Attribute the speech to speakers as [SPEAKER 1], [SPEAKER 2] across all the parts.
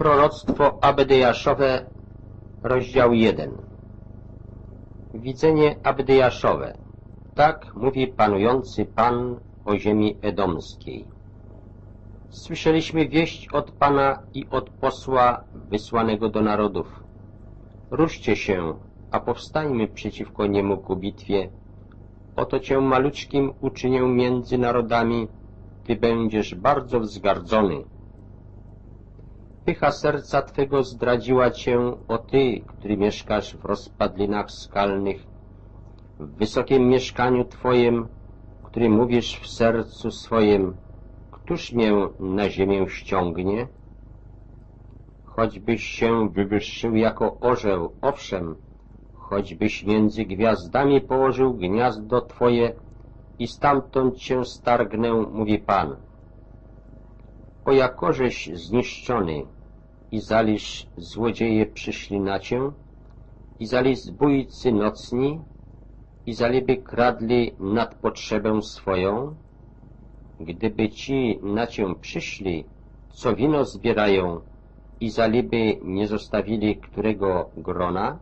[SPEAKER 1] Proroctwo Abdejaszowe, rozdział 1 Widzenie Abdejaszowe Tak mówi panujący Pan o ziemi edomskiej. Słyszeliśmy wieść od Pana i od posła wysłanego do narodów. Ruszcie się, a powstańmy przeciwko niemu ku bitwie. Oto cię maluczkim uczynię między narodami, ty będziesz bardzo wzgardzony. Pycha serca Twego zdradziła Cię, o Ty, który mieszkasz w rozpadlinach skalnych, w wysokim mieszkaniu Twojem, który mówisz w sercu swojem, któż mię na ziemię ściągnie? Choćbyś się wywyższył jako orzeł, owszem, choćbyś między gwiazdami położył gniazdo Twoje i stamtąd Cię stargnę, mówi Pan. O jakożeś zniszczony, i zaliż złodzieje przyszli na cię, i zali zbójcy nocni, i zaliby kradli nad potrzebę swoją, gdyby ci na cię przyszli, co wino zbierają, i zaliby nie zostawili którego grona,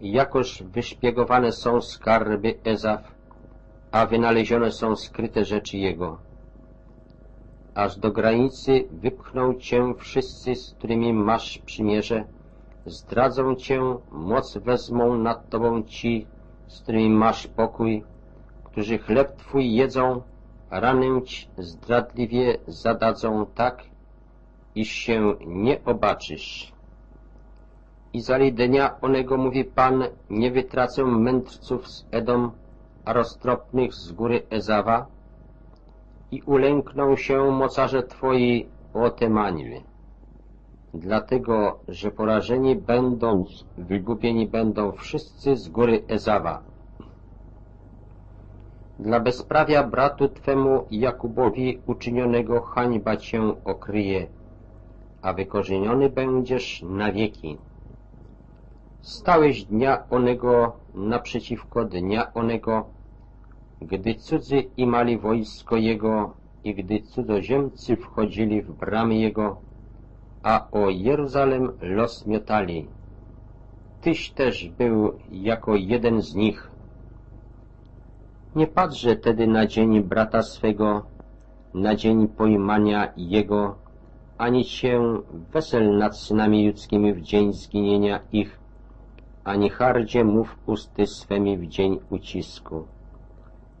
[SPEAKER 1] jakoż wyszpiegowane są skarby Ezaf, a wynalezione są skryte rzeczy jego aż do granicy wypchną cię wszyscy, z którymi masz przymierze, zdradzą cię, moc wezmą nad tobą ci, z którymi masz pokój, którzy chleb twój jedzą, ranę ci zdradliwie zadadzą tak, iż się nie obaczysz. I zali dnia onego, mówi Pan, nie wytracę mędrców z Edom, a roztropnych z góry Ezawa, i ulękną się mocarze Twoi o Temanil. Dlatego, że porażeni będąc, wygubieni będą wszyscy z góry Ezawa. Dla bezprawia bratu Twemu Jakubowi uczynionego hańba Cię okryje, a wykorzeniony będziesz na wieki. Stałeś dnia onego naprzeciwko dnia onego, gdy cudzy imali wojsko Jego i gdy cudzoziemcy wchodzili w bramy Jego, a o Jeruzalem los miotali. Tyś też był jako jeden z nich. Nie patrzę tedy na dzień brata swego, na dzień pojmania jego, ani się wesel nad synami ludzkimi w dzień zginienia ich, ani hardzie mów usty swemi w dzień ucisku.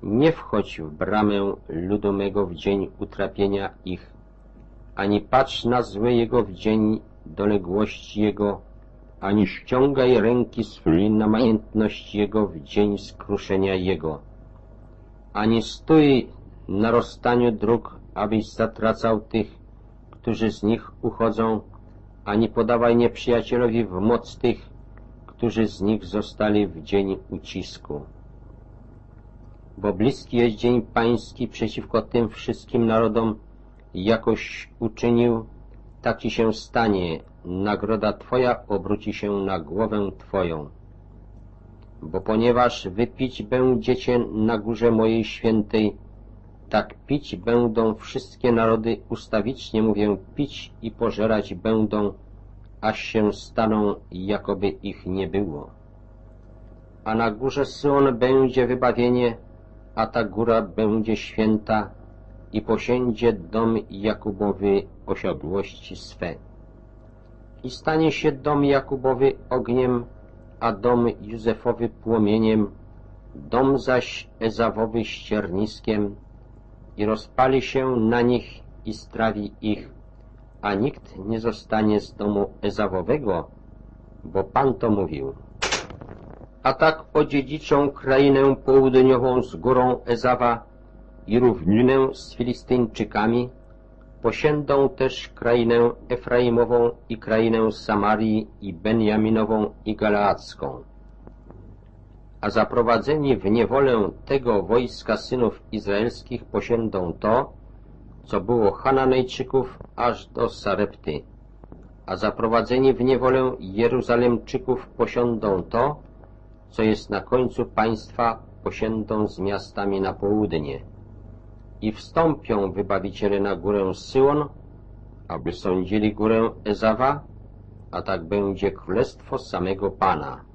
[SPEAKER 1] Nie wchodź w bramę ludu mego w dzień utrapienia ich, ani patrz na złe jego w dzień doległości jego, ani ściągaj ręki swojej na majętność jego w dzień skruszenia jego. Ani stój na rozstaniu dróg, abyś zatracał tych, którzy z nich uchodzą, ani podawaj nieprzyjacielowi w moc tych, którzy z nich zostali w dzień ucisku bo bliski jest dzień pański przeciwko tym wszystkim narodom, jakoś uczynił, tak ci się stanie, nagroda Twoja obróci się na głowę Twoją. Bo ponieważ wypić będziecie na górze mojej świętej, tak pić będą wszystkie narody, ustawicznie mówię, pić i pożerać będą, aż się staną, jakoby ich nie było. A na górze Syon będzie wybawienie, a ta góra będzie święta i posiędzie dom Jakubowy osiadłości swe. I stanie się dom Jakubowy ogniem, a dom Józefowy płomieniem, dom zaś Ezawowy ścierniskiem i rozpali się na nich i strawi ich, a nikt nie zostanie z domu Ezawowego, bo Pan to mówił a tak odziedziczą krainę południową z górą Ezawa i równinę z Filistyńczykami, posiędą też krainę Efraimową i krainę Samarii i Benjaminową i Galaacką. A zaprowadzeni w niewolę tego wojska synów izraelskich posiędą to, co było Hananejczyków aż do Sarepty, a zaprowadzeni w niewolę Jeruzalemczyków posiądą to, co jest na końcu państwa, posiędą z miastami na południe. I wstąpią wybawiciele na górę Syłon, aby sądzili górę Ezawa, a tak będzie królestwo samego Pana.